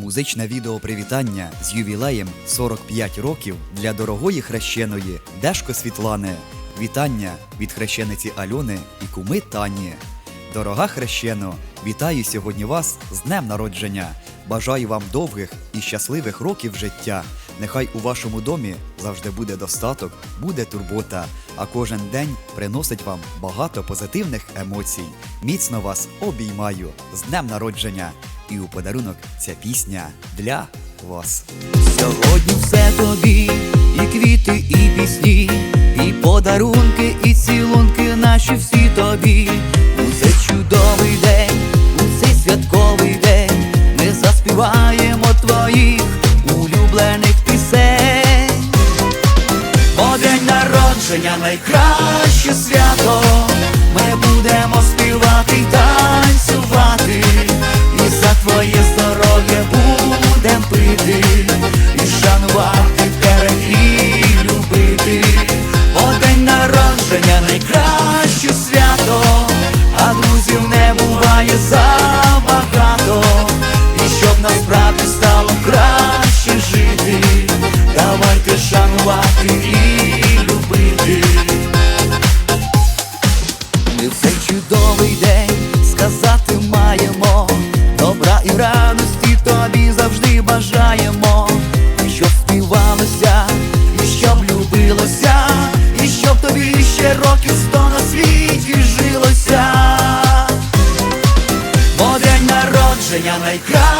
Музичне відео привітання з ювілеєм 45 років для дорогої хрещеної Дешко Світлани. Вітання від хрещениці Альони і куми Тані. Дорога хрещено, вітаю сьогодні вас з днем народження. Бажаю вам довгих і щасливих років життя. Нехай у вашому домі завжди буде достаток, буде турбота, а кожен день приносить вам багато позитивних емоцій. Міцно вас обіймаю з днем народження. І у подарунок ця пісня для вас. Сьогодні все тобі, і квіти, і пісні, і подарунки, і цілунки наші всі тобі. У цей чудовий день, у святковий день, ми заспіваємо твоїх О день народження найкраще свято. Ми будемо співати й народження найкраще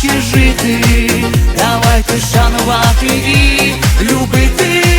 краще жити, давайте шанувати і любити.